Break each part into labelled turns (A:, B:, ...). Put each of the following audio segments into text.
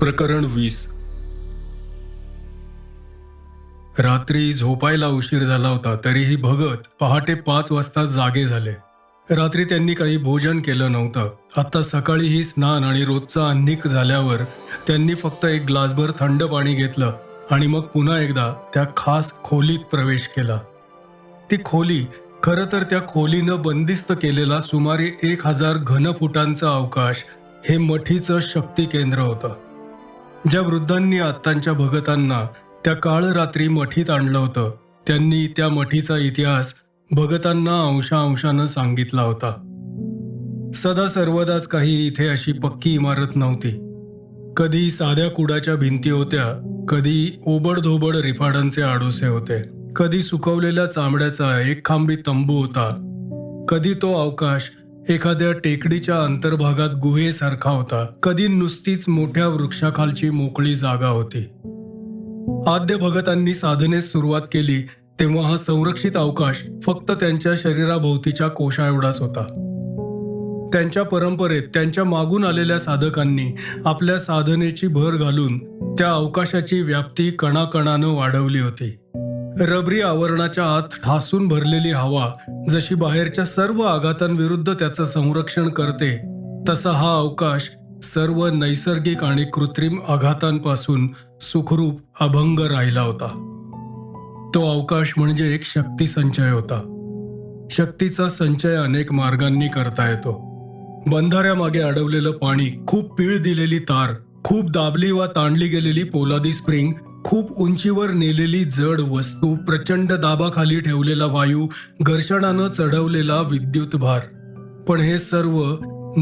A: प्रकरण वीस. रात्री झोपायला उशीर झाला होता तरीही भगत पहाटे पाच वाजता जागे झाले. रात्री त्यांनी काही भोजन केलं नव्हतं. आता सकाळीही स्नान आणि रोजचा अन्निक झाल्यावर त्यांनी फक्त एक ग्लासभर थंड पाणी घेतलं आणि मग पुन्हा एकदा त्या खास खोलीत प्रवेश केला. ती खोली खरं तर त्या खोलीनं बंदिस्त केलेला सुमारे एक हजार घनफुटांचा अवकाश हे मठीचं शक्ती केंद्र होतं. ज्या वृद्धांनी आत्तांच्या भगतांना त्या काळ रात्री मठीत आणलं होतं त्यांनी त्या मठीचा इतिहास भगतांना अंशांशानं सांगितला होता. सदा सर्वदाच काही इथे अशी पक्की इमारत नव्हती. कधी साध्या कुडाच्या भिंती होत्या कधी ओबडधोबड रिफाडांचे आडोसे होते कधी सुकवलेल्या चामड्याचा एक खांबी तंबू होता कधी तो अवकाश एखाद्या टेकडीच्या अंतर्भागात गुहेसारखा होता. कधी नुसतीच मोठ्या वृक्षाखालची मोकळी जागा होती. आद्य भगतांनी साधनेस सुरुवात केली तेव्हा हा संरक्षित अवकाश फक्त त्यांच्या शरीराभोवतीच्या कोशा एवढाच होता. त्यांच्या परंपरेत त्यांच्या मागून आलेल्या साधकांनी आपल्या साधनेची भर घालून त्या अवकाशाची व्याप्ती कणाकणानं वाढवली होती. रबरी आवरणाच्या आत ठासून भरलेली हवा जशी बाहेरच्या सर्व आघातांविरुद्ध त्याचं संरक्षण करते तसा हा अवकाश सर्व नैसर्गिक आणि कृत्रिम आघातांपासून सुखरूप अभंग राहिला होता. तो अवकाश म्हणजे एक शक्ती संचय होता. शक्तीचा संचय अनेक मार्गांनी करता येतो. बंधाऱ्यामागे अडवलेलं पाणी खूप पीळ दिलेली तार खूप दाबली वा ताणली गेलेली पोलादी स्प्रिंग खूप उंचीवर नेलेली जड वस्तू प्रचंड दाबाखाली ठेवलेला वायू घर्षणानं चढवलेला विद्युत भार. पण हे सर्व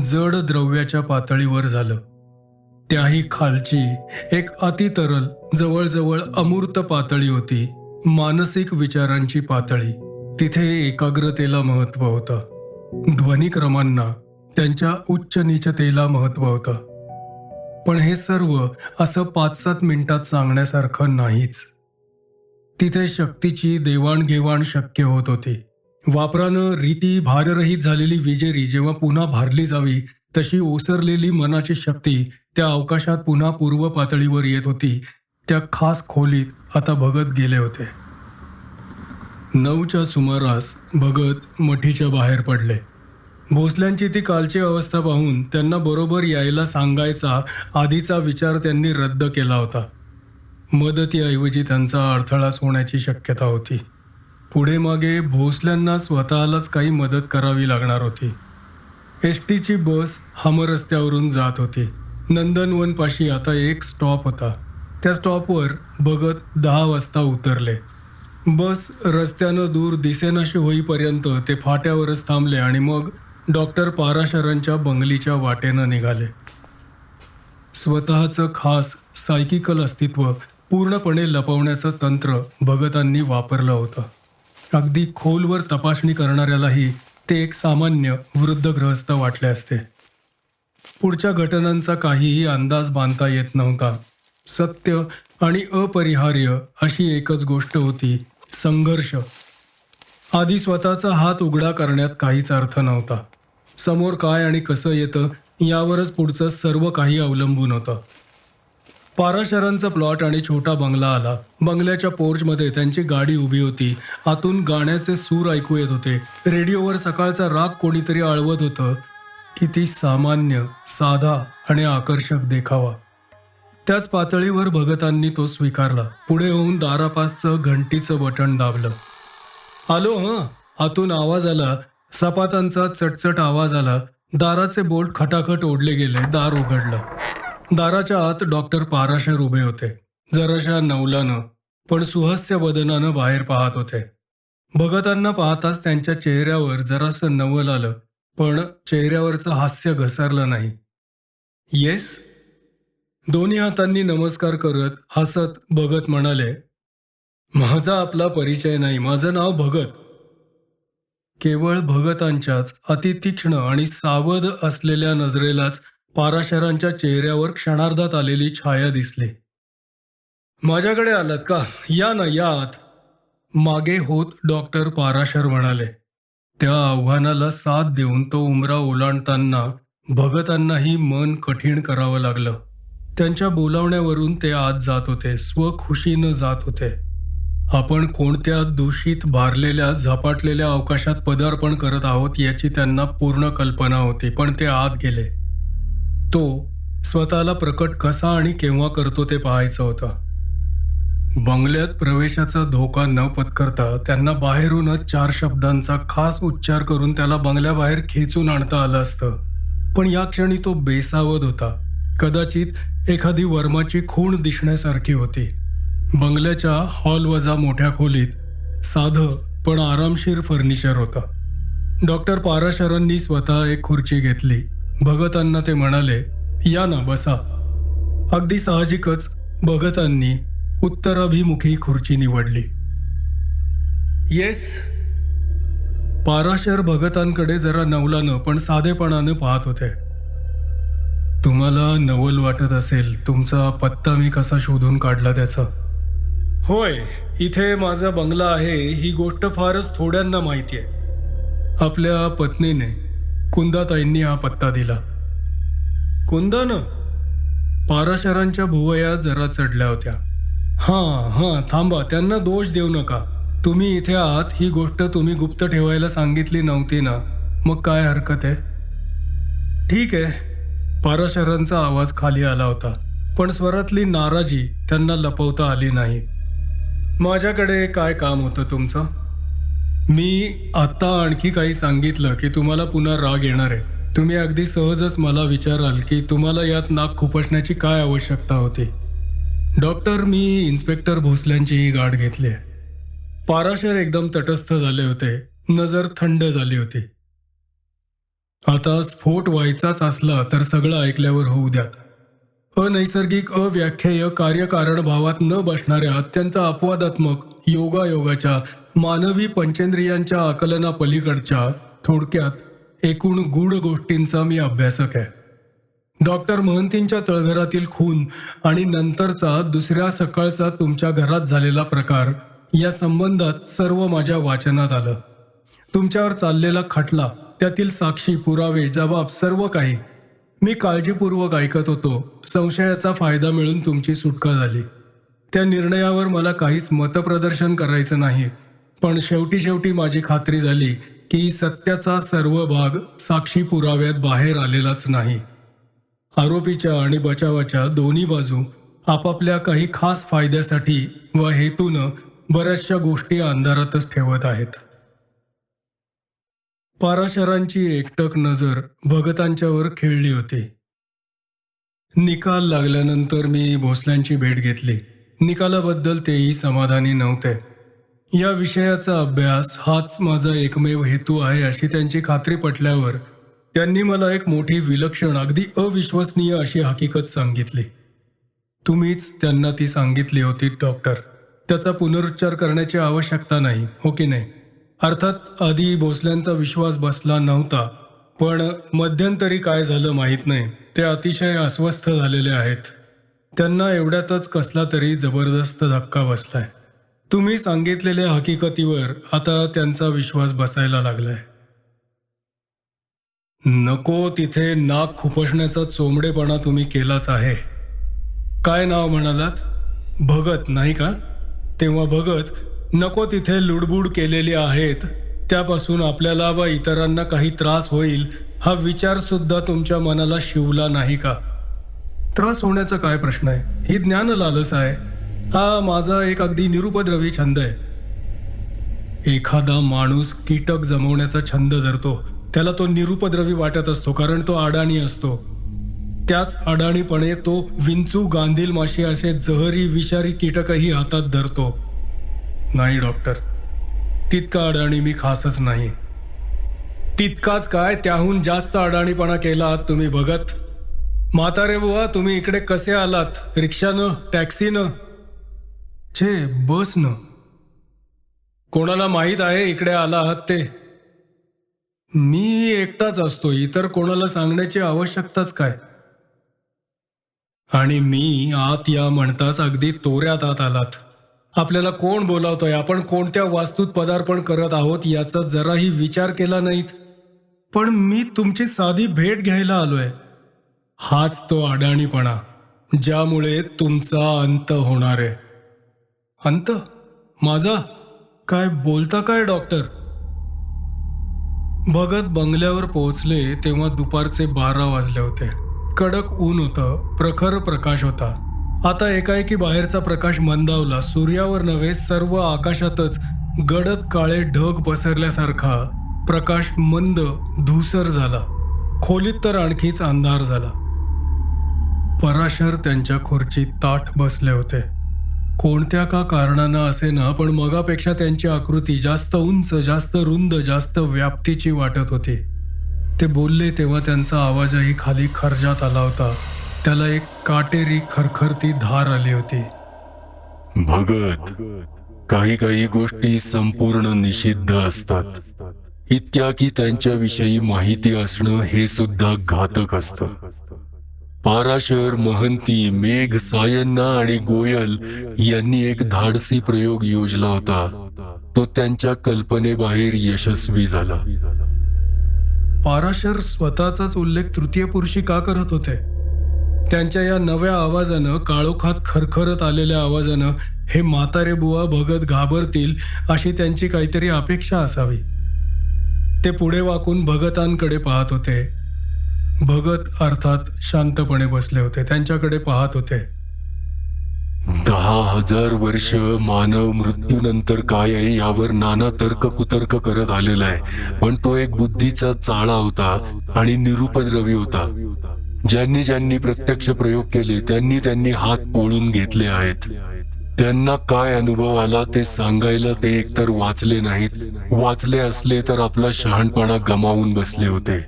A: जड द्रव्याच्या पातळीवर झालं. त्याही खालची एक अतितरल जवळजवळ अमूर्त पातळी होती मानसिक विचारांची पातळी. तिथे एकाग्रतेला महत्त्व होतं. ध्वनिक्रमांना त्यांच्या उच्च नीचतेला महत्त्व होतं. पण हे सर्व असं पाच सात मिनिटात सांगण्यासारखं नाहीच. तिथे शक्तीची देवाणघेवाण शक्य होत होती. वापरानं रीती भाररहित झालेली विजेरी जेव्हा पुन्हा भारली जावी तशी ओसरलेली मनाची शक्ती त्या अवकाशात पुन्हा पूर्व पातळीवर येत होती. त्या खास खोलीत आता भगत गेले होते. नऊच्या सुमारास भगत मठीच्या बाहेर पडले. भोसल्यांची ती कालची अवस्था पाहून त्यांना बरोबर यायला सांगायचा आधीचा विचार त्यांनी रद्द केला होता. मदतीऐवजी त्यांचा अडथळाच होण्याची शक्यता होती. पुढे मागे भोसल्यांना स्वतःलाच काही मदत करावी लागणार होती. एस टीची बस हमरस्त्यावरून जात होती. नंदनवनपाशी आता एक स्टॉप होता. त्या स्टॉपवर भगत दहा वाजता उतरले. बस रस्त्यानं दूर दिसेनाशी होईपर्यंत ते फाट्यावरच थांबले आणि मग डॉक्टर पाराशरांच्या बंगलीच्या वाटेनं निघाले. स्वतःचं खास सायकिकल अस्तित्व पूर्णपणे लपवण्याचं तंत्र भगतांनी वापरलं होतं. अगदी खोलवर तपासणी करणाऱ्यालाही ते एक सामान्य वृद्ध ग्रहस्थ वाटले असते. पुढच्या घटनांचा काहीही अंदाज बांधता येत नव्हता. सत्य आणि अपरिहार्य अशी एकच गोष्ट होती संघर्ष. आधी स्वतःचा हात उघडा करण्यात काहीच अर्थ नव्हता. समोर काय आणि कसं येतं यावरच पुढचं सर्व काही अवलंबून होतं. पाराशरांचा प्लॉट आणि छोटा बंगला आला. बंगल्याच्या पोर्चमध्ये त्यांची गाडी उभी होती. आतून गाण्याचे सूर ऐकू येत होते. रेडिओवर सकाळचा राग कोणीतरी आळवत होतं किती सामान्य साधा आणि आकर्षक देखावा. त्याच पातळीवर भगतांनी तो स्वीकारला. पुढे होऊन दारापासचं घंटीचं बटण दाबलं. आलो हं. आतून आवाज आला सपातांचा चटचट आवाज आला. दाराचे बोल्ट खटाखट ओढले गेले. दार उघडलं. दाराच्या आत डॉक्टर पाराशर उभे होते. जराशा नवलानं पण सुहस्य वदनानं बाहेर पाहत होते. भगतांना पाहताच त्यांच्या चेहऱ्यावर जरासं नवल आलं पण चेहऱ्यावरचं हास्य घसरलं नाही. येस? दोन्ही हातांनी नमस्कार करत हसत भगत म्हणाले माझा आपला परिचय नाही. माझं नाव भगत. केवळ भगतांच्याच अतितीक्ष्ण आणि सावध असलेल्या नजरेलाच पाराशरांच्या चेहऱ्यावर क्षणार्धात आलेली छाया दिसली. माझ्याकडे आलात का? या ना या आत. मागे होत डॉक्टर पाराशर म्हणाले. त्या आव्हानाला साथ देऊन तो उमरा ओलांडताना भगतांनाही मन कठीण करावं लागलं. त्यांच्या बोलावण्यावरून ते आत जात होते स्वखुशीनं जात होते. आपण कोणत्या दूषित भारलेल्या झपाटलेल्या अवकाशात पदार्पण करत आहोत याची त्यांना पूर्ण कल्पना होती पण ते आत गेले. तो स्वतःला प्रकट कसा आणि केव्हा करतो ते पाहायचं होतं. बंगल्यात प्रवेशाचा धोका न पत्करता त्यांना बाहेरूनच चार शब्दांचा खास उच्चार करून त्याला बंगल्याबाहेर खेचून आणता आलं असतं. पण या क्षणी तो बेसावध होता. कदाचित एखादी वर्माची खूण दिसण्यासारखी होती. बंगल्याच्या हॉल वजा मोठ्या खोलीत साधं पण आरामशीर फर्निचर होतं. डॉक्टर पाराशरांनी स्वतः एक खुर्ची घेतली. भगतांना ते म्हणाले या ना बसा. अगदी साहजिकच भगतांनी उत्तराभिमुखी खुर्ची निवडली. येस. पाराशर भगतांकडे जरा नवलानं पण साधेपणानं पाहत होते. तुम्हाला नवल वाटत असेल तुमचा पत्ता मी कसा शोधून काढला त्याचा? होय इथे माझा बंगला आहे ही गोष्ट फारच थोड्यांना माहिती आहे. आपल्या पत्नीने कुंदाताईंनी हा पत्ता दिला. कुंदानं पाराशरांच्या भुवया जरा चढल्या होत्या. हां हां थांबा त्यांना दोष देऊ नका. तुम्ही इथे आहात ही गोष्ट तुम्ही गुप्त ठेवायला सांगितली नव्हती ना? मग काय हरकत आहे? ठीक आहे. पाराशरांचा आवाज खाली आला होता. पण स्वरातली नाराजी त्यांना लपवता आली नाही. माझ्याकडे काय काम होतं तुमचं? मी आत्ता आणखी काही सांगितलं की तुम्हाला पुन्हा राग येणार आहे. तुम्ही अगदी सहजच मला विचाराल की तुम्हाला यात नाक खुपसण्याची काय आवश्यकता होती? डॉक्टर मी इन्स्पेक्टर भोसल्यांची ही गाठ घेतली आहे. पाराशर एकदम तटस्थ झाले होते. नजर थंड झाली होती. आता स्फोट व्हायचाच असला तर सगळं ऐकल्यावर होऊ द्यात. अनैसर्गिक अव्याख्येय कार्यकारण भावात न बसणाऱ्या अत्यंत अपवादात्मक योगायोगाच्या मानवी पंचेंद्रियांच्या आकलना पलीकडच्या थोडक्यात एकूण गूढ गोष्टींचा मी अभ्यासक आहे. डॉक्टर महंतींच्या तळघरातील खून आणि नंतरचा दुसऱ्या सकाळचा तुमच्या घरात झालेला प्रकार या संबंधात सर्व माझ्या वाचनात आलं. तुमच्यावर चाललेला खटला त्यातील साक्षी पुरावे जबाब सर्व काही मी काळजीपूर्वक ऐकत होतो. संशयाचा फायदा मिळून तुमची सुटका झाली. त्या निर्णयावर मला काहीच मतप्रदर्शन करायचं नाही. पण शेवटी शेवटी माझी खात्री झाली की सत्याचा सर्व भाग साक्षी पुराव्यात बाहेर आलेलाच नाही. आरोपीच्या आणि बचावाच्या दोन्ही बाजू आपापल्या काही खास फायद्यासाठी व हेतूनं बऱ्याचशा गोष्टी अंधारातच ठेवत आहेत. पाराशरांची एकटक नजर भगतांच्यावर खेळली होती. निकाल लागल्यानंतर मी भोसल्यांची भेट घेतली. निकालाबद्दल तेही समाधानी नव्हते. या विषयाचा अभ्यास हाच माझा एकमेव हेतू आहे अशी त्यांची खात्री पटल्यावर त्यांनी मला एक मोठी विलक्षण अगदी अविश्वसनीय अशी हकीकत सांगितली. तुम्हीच त्यांना ती सांगितली होती डॉक्टर. त्याचा पुनरुच्चार करण्याची आवश्यकता नाही हो की नाही? अर्थात आधी भोसल्यांचा विश्वास बसला नव्हता. पण मध्यंतरी काय झालं माहीत नाही. ते अतिशय अस्वस्थ झालेले आहेत. त्यांना एवढ्यातच कसला तरी जबरदस्त धक्का बसलाय. तुम्ही सांगितलेल्या हकीकतीवर आता त्यांचा विश्वास बसायला लागलाय. नको तिथे नाक खुपसण्याचा चोंबडेपणा तुम्ही केलाच आहे. काय नाव म्हणालात? भगत नाही का? तेव्हा भगत नको तिथे लुडबुड केलेली आहेत. त्यापासून आपल्याला व इतरांना काही त्रास होईल हा विचार सुद्धा तुमच्या मनाला शिवला नाही का? त्रास होण्याचा काय प्रश्न आहे? ही ज्ञान लालस आहे. हा माझा एक अगदी निरुपद्रवी छंद आहे. एखादा माणूस कीटक जमवण्याचा छंद धरतो. त्याला तो निरुपद्रवी वाटत असतो कारण तो अडाणी असतो. त्याच अडाणीपणे तो विंचू गांधील माशी असे जहरी विषारी कीटकही हातात धरतो. नाही डॉक्टर. तितका अडाणी मी खासच नाही. तितकाच काय त्याहून जास्त अडाणीपणा केला आहात तुम्ही बघत? म्हातारे बुवा तुम्ही इकडे कसे आलात? रिक्षानं टॅक्सीनं? छे बसनं? कोणाला माहीत आहे इकडे आला आहात ते? मी एकटाच असतो इतर कोणाला सांगण्याची आवश्यकताच काय? आणि मी आत या म्हणताच अगदी तोऱ्यात आत आलात. आपल्याला कोण बोलावतोय? आपण कोणत्या वास्तूत पदार्पण करत आहोत याचा जराही विचार केला नाहीत. पण मी तुमची साधी भेट घ्यायला आलोय. हाच तो अडाणीपणा ज्यामुळे तुमचा अंत होणार आहे. अंत? माझा? काय बोलता काय डॉक्टर? भगत बंगल्यावर पोहोचले तेव्हा दुपारचे बारा वाजले होते. कडक ऊन होतं प्रखर प्रकाश होता. आता एकाएकी बाहेरचा प्रकाश मंदावला. सूर्यावर नव्हे सर्व आकाशातच गडद काळे ढग पसरल्यासारखा प्रकाश मंद धुसर झाला. खोलीत तर आणखीच अंधार झाला. पराशर त्यांच्या खुर्चीत ताठ बसले होते. कोणत्या का कारणानं असे ना पण मगापेक्षा त्यांची आकृती जास्त उंच जास्त रुंद जास्त व्याप्तीची वाटत होती. ते बोलले तेव्हा त्यांचा आवाजही खाली खर्जात आला होता. त्याला एक काटेरी खरखरती धार आली होती.
B: भगत काही काही गोष्टी संपूर्ण निषिद्ध असतात. इतक्या की त्यांच्याविषयी माहिती असणं हे सुद्धा घातक असतं. पाराशर महंती मेघ सायन्ना आणि गोयल यांनी एक धाडसी प्रयोग योजला होता. तो त्यांच्या कल्पनेबाहेर यशस्वी झाला.
A: पाराशर स्वतःचाच उल्लेख तृतीय पुरुषी का करत होते? त्यांच्या या नव्या आवाजानं काळोखात खरखरत आलेल्या आवाजानं हे म्हातारे बुवा भगत घाबरतील अशी त्यांची काहीतरी अपेक्षा असावी. ते पुढे वाकून भगतांकडे पाहत होते. भगत अर्थात शांतपणे बसले होते. त्यांच्याकडे पाहत होते.
B: दहा हजार वर्ष मानव मृत्यूनंतर काय आहे यावर नाना तर्क कुतर्क करत आलेला आहे. पण तो एक बुद्धीचा चाळा होता आणि निरुपद्रवी होता. ज्यांनी ज्यांनी प्रत्यक्ष प्रयोग केले त्यांनी त्यांनी हात पोळून घेतले आहेत. त्यांना काय अनुभव आला ते सांगायला ते एकतर वाचले नाहीत. वाचले असले तर आपला शहाणपणा गमावून बसले होते.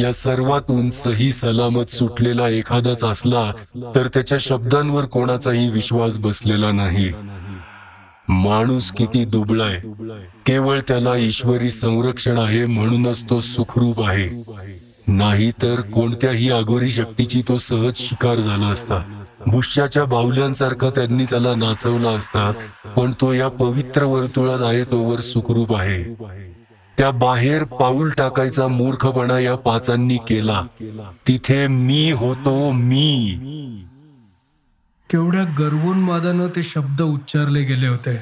B: या सर्वातून सही सलामत सुटलेला एखादाच असला तर त्याच्या शब्दांवर कोणाचाही विश्वास बसलेला नाही. माणूस किती दुबळाय. केवळ त्याला ईश्वरी संरक्षण आहे म्हणूनच तो सुखरूप आहे. नाही तर कोणत्याही अघोरी शक्तीची तो सहज शिकार झाला असता. बुश्याच्या बाहुल्यांसारखा त्यांनी त्याला नाचवला असता पण तो या पवित्र वर्तुळात आहे तोवर सुखरूप आहे. त्या बाहेर पाऊल टाकायचा मूर्खपणा या पाचांनी केला. तिथे मी होतो मी.
A: केवढ्या गर्वोन्मादानं ते शब्द उच्चारले गेले होते.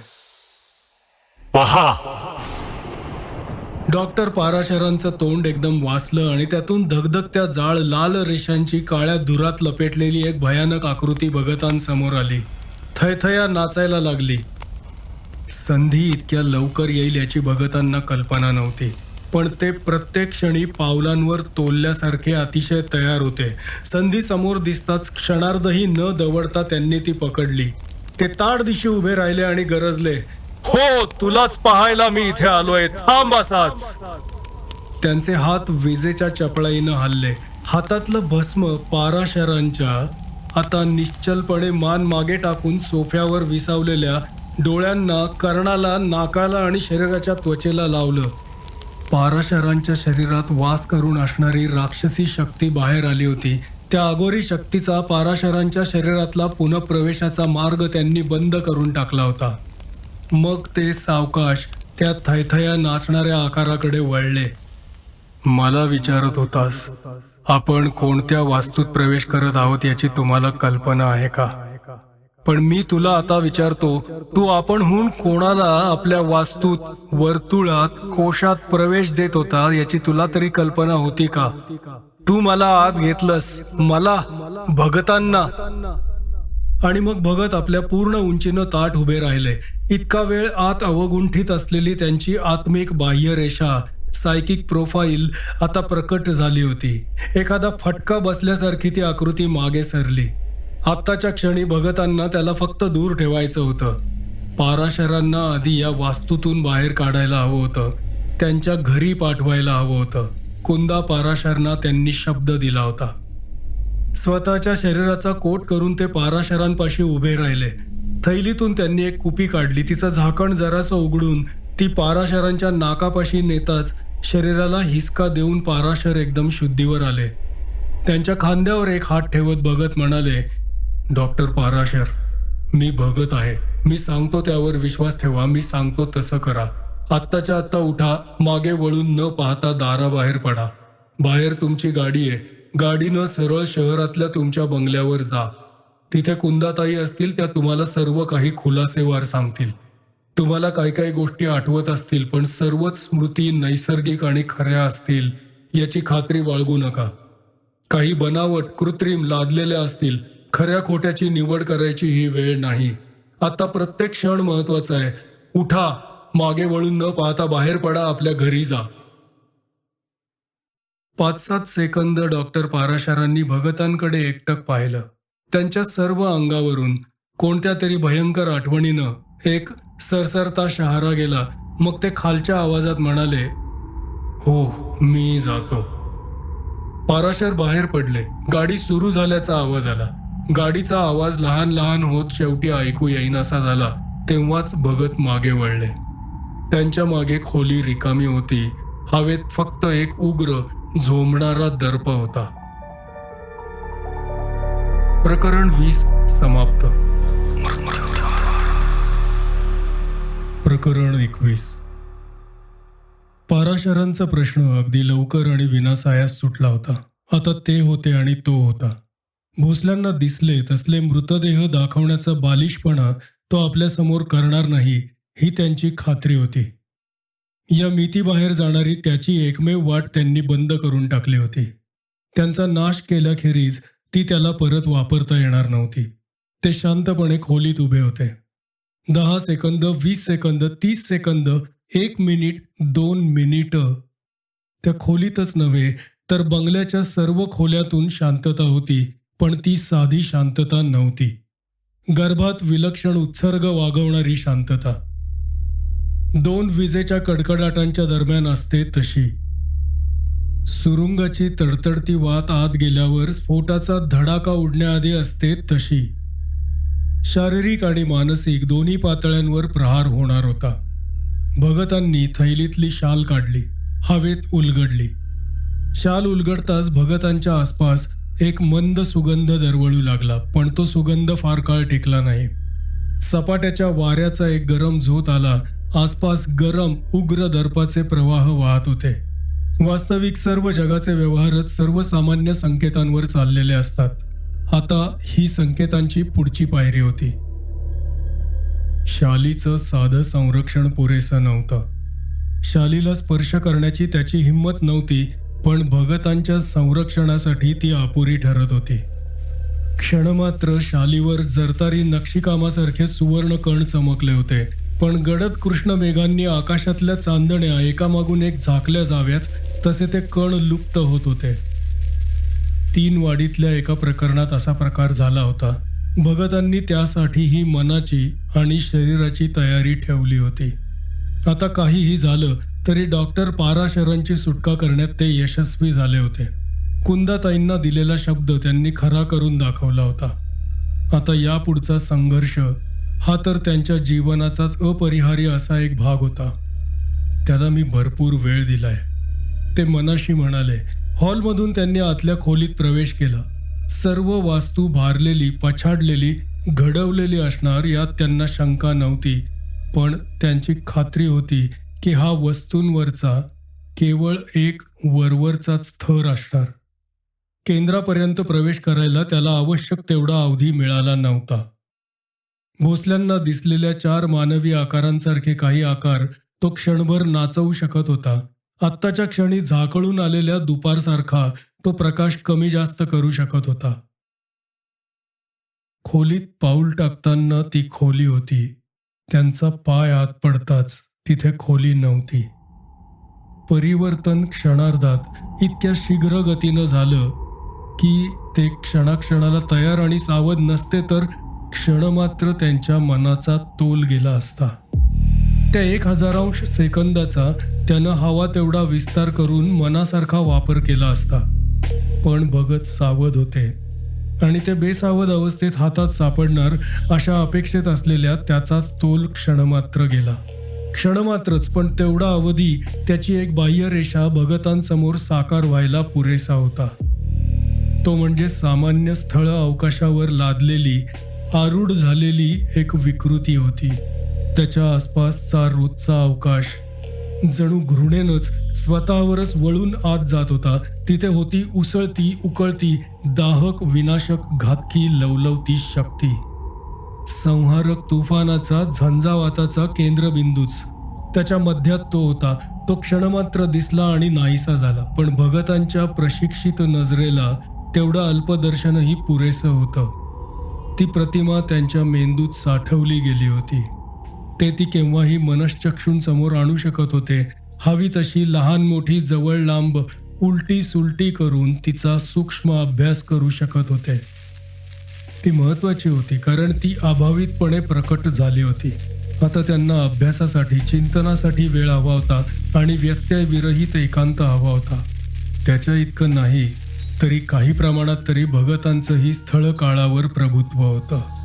B: पहा
A: डॉक्टर पाराशरांचं तोंड एकदम वाचलं आणि त्यातून धगधगत्या जाळ लाल रेषांची काळ्या धुरात लपेटलेली एक भयानक आकृती भगतांसमोर आली. थयथया नाचायला लागली. संधी इतक्या लवकर येईल याची भगतांना कल्पना नव्हती. पण ते प्रत्येक क्षणी पावलांवर तोलल्यासारखे अतिशय तयार होते. संधी समोर दिसताच क्षणार्धही न दवडता त्यांनी ती पकडली. ते ताड दिशी उभे राहिले आणि गरजले. हो तुलाच पाहायला मी इथे आलोय. थांब असाच. त्यांचे हात विजेच्या चपळाईनं हल्ले. हातातलं भस्म पाराशरांच्या आता निश्चलपणे मान मागे टाकून सोफ्यावर विसावलेल्या डोळ्यांना कर्णाला नाकाला आणि शरीराच्या त्वचेला लावलं. पाराशरांच्या शरीरात वास करून असणारी राक्षसी शक्ती बाहेर आली होती. त्या अगोरी शक्तीचा पाराशरांच्या शरीरातला पुनप्रवेशाचा मार्ग त्यांनी बंद करून टाकला होता. मग ते सावकाश त्या थैथया नाचणाऱ्या आकाराकडे वळले. मला विचारत होतास आपण कोणत्या वास्तूत प्रवेश करत आहोत याची तुम्हाला कल्पना आहे का? पण मी तुला आता विचारतो तू आपणहून कोणाला आपल्या वास्तूत वर्तुळात कोशात प्रवेश देत होता याची तुला तरी कल्पना होती का? तू मला आत घेतलंस मला भगतांना आणि मग भगत आपल्या पूर्ण उंचीनं ताट उभे राहिले. इतका वेळ आत अवगुंठित असलेली त्यांची आत्मिक बाह्यरेषा सायकिक प्रोफाईल आता प्रकट झाली होती. एखादा फटका बसल्यासारखी ती आकृती मागे सरली. आत्ताच्या क्षणी भगतांना त्याला फक्त दूर ठेवायचं होतं. पाराशरांना आधी या वास्तूतून बाहेर काढायला हवं होतं. त्यांच्या घरी पाठवायला हवं होतं. कुंदा पाराशरना त्यांनी शब्द दिला होता. स्वतःच्या शरीराचा कोट करून ते पाराशरांपाशी उभे राहिले. थैलीतून त्यांनी एक कुपी काढली. तिचं झाकण जरासं उघडून ती पाराशरांच्या नाकापाशी नेताच शरीराला हिसका देऊन पाराशर एकदम शुद्धीवर आले. त्यांच्या खांद्यावर एक हात ठेवत बघत म्हणाले डॉक्टर पाराशर मी भगत आहे. मी सांगतो त्यावर विश्वास ठेवा. मी सांगतो तसं करा. आत्ताच्या आत्ता उठा. मागे वळून न पाहता दाराबाहेर पडा. बाहेर तुमची गाडी आहे. गाडीनं सरळ शहरातल्या तुमच्या बंगल्यावर जा. तिथे कुंदाताई असतील त्या तुम्हाला सर्व काही खुलासेवार सांगतील. तुम्हाला काही काही गोष्टी आठवत असतील पण सर्वच स्मृती नैसर्गिक आणि खऱ्या असतील याची खात्री बाळगू नका. काही बनावट कृत्रिम लादलेल्या असतील खऱ्या खोट्याची निवड करायची ही वेळ नाही. आता प्रत्येक क्षण महत्त्वाचा आहे. उठा मागे वळून न पाहता बाहेर पडा आपल्या घरी जा. पाच सात सेकंद डॉक्टर पाराशरांनी भगतांकडे एकटक पाहिलं. त्यांच्या सर्व अंगावरून कोणत्या तरी भयंकर आठवणीनं एक सरसरता शहारा गेला. मग ते खालच्या आवाजात म्हणाले हो मी जातो. पाराशर बाहेर पडले. गाडी सुरू झाल्याचा आवाज आला. गाडीचा आवाज लहान लहान होत शेवटी ऐकू येईनासा झाला. तेव्हाच भगत मागे वळले. त्यांच्या मागे खोली रिकामी होती. हवेत फक्त एक उग्र झोंबणारा दर्प होता. प्रकरण वीस समाप्त. प्रकरण एकवीस. पाराशरांचा प्रश्न अगदी लवकर आणि विनासायास सुटला होता. आता ते होते आणि तो होता. भोसल्यांना दिसले तसले मृतदेह दाखवण्याचा बालिशपणा तो आपल्यासमोर करणार नाही ही त्यांची खात्री होती. या मितीबाहेर जाणारी त्याची एकमेव वाट त्यांनी बंद करून टाकली होती. त्यांचा नाश केल्याखेरीज ती त्याला परत वापरता येणार नव्हती. ते शांतपणे खोलीत उभे होते. दहा सेकंद वीस सेकंद तीस सेकंद एक मिनिट दोन मिनिट. त्या खोलीतच नव्हे तर बंगल्याच्या सर्व खोल्यातून शांतता होती पण ती साधी शांतता नव्हती. गर्भात विलक्षण उत्सर्ग वागवणारी शांतता. दोन विजेच्या कडकडाटांच्या दरम्यान असते तशी. सुरुंगाची तडतडती वात आत गेल्यावर स्फोटाचा धडाका उडण्याआधी असते तशी. शारीरिक आणि मानसिक दोन्ही पातळ्यांवर प्रहार होणार होता. भगतांनी थैलीतली शाल काढली हवेत उलगडली. शाल उलगडताच भगतांच्या आसपास एक मंद सुगंध दरवळू लागला पण तो सुगंध फार काळ टिकला नाही. सपाट्याच्या वाऱ्याचा एक गरम झोत आला आसपास गरम उग्र दर्पाचे प्रवाह वाहत होते. वास्तविक सर्व जगाचे व्यवहारच सर्वसामान्य संकेतांवर चाललेले असतात. आता ही संकेतांची पुढची पायरी होती. शालीचं साधं संरक्षण पुरेसं नव्हतं. शालीला स्पर्श करण्याची त्याची हिंमत नव्हती पण भगतांच्या संरक्षणासाठी ती अपुरी ठरत होती. क्षणमात्र शालीवर जरतारी नक्षीकामासारखे सुवर्ण कण चमकले होते. पण गडद कृष्ण मेघांनी आकाशातल्या चांदण्या एकामागून एक झाकल्या जाव्यात तसे ते कण लुप्त होत होते. तीन वाडीतल्या एका प्रकरणात असा प्रकार झाला होता. भगतांनी त्यासाठी ही मनाची आणि शरीराची तयारी ठेवली होती. आता काहीही झालं तरी डॉक्टर पाराशरांची सुटका करण्यात ते यशस्वी झाले होते. कुंदाताईंना दिलेला शब्द त्यांनी खरा करून दाखवला होता. आता यापुढचा संघर्ष हा तर त्यांच्या जीवनाचाच अपरिहार्य असा एक भाग होता. त्याला मी भरपूर वेळ दिलाय. ते मनाशी म्हणाले हॉलमधून त्यांनी आतल्या खोलीत प्रवेश केला. सर्व वास्तू भारलेली पछाडलेली घडवलेली असणार यात त्यांना शंका नव्हती. पण त्यांची खात्री होती की हा वस्तूंवरचा केवळ एक वरवरचाच थर असणार. केंद्रापर्यंत प्रवेश करायला त्याला आवश्यक तेवढा अवधी मिळाला नव्हता. भोसल्यांना दिसलेल्या चार मानवी आकारांसारखे काही आकार तो क्षणभर नाचवू शकत होता. आत्ताच्या क्षणी झाकळून आलेल्या दुपारसारखा तो प्रकाश कमी जास्त करू शकत होता. खोलीत पाऊल टाकताना ती खोली होती. त्यांचा पाय आत पडताच तिथे खोली नव्हती. परिवर्तन क्षणार्धात इतक्या शीघ्र गतीनं झालं की ते क्षणाक्षणाला तयार आणि सावध नसते तर क्षणमात्र त्यांच्या मनाचा तोल गेला असता. त्या एक हजारांश सेकंदाचा त्यानं हवा तेवढा विस्तार करून मनासारखा वापर केला असता. पण भगत सावध होते. आणि ते बेसावध अवस्थेत हातात सापडणार अशा अपेक्षेत असलेल्या त्याचा तोल क्षणमात्र गेला. क्षणमात्रच पण तेवढा अवधी त्याची एक बाह्य रेषा भगतांसमोर साकार व्हायला पुरेसा होता. तो म्हणजे सामान्य स्थळ अवकाशावर लादलेली आरूढ झालेली एक विकृती होती. त्याच्या आसपासचा रोजचा अवकाश. जणू घृणेनच स्वतःवरच वळून आत जात होता. तिथे होती उसळती उकळती दाहक विनाशक घातकी लवलवती शक्ती. संहारक तुफानाचा झंझावाताचा केंद्रबिंदूच. त्याच्या मध्यात तो होता. तो क्षणमात्र दिसला आणि नाहीसा झाला. पण भगतांच्या प्रशिक्षित नजरेला तेवढं अल्पदर्शनही पुरेसं होतं. ती प्रतिमा त्यांच्या मेंदूत साठवली गेली होती. ते ती केव्हाही मनश्चक्षूंसमोर आणू शकत होते. हवी तशी लहान मोठी जवळ लांब उलटी सुलटी करून तिचा सूक्ष्म अभ्यास करू शकत होते. ती महत्वाची होती कारण ती अभावितपणे प्रकट झाली होती. आता त्यांना अभ्यासासाठी चिंतनासाठी वेळ हवा होता आणि व्यत्यय विरहित एकांत हवा होता. त्याच्या इतकं नाही तरी काही प्रमाणात तरी भगतांचंही स्थळ काळावर प्रभुत्व होतं.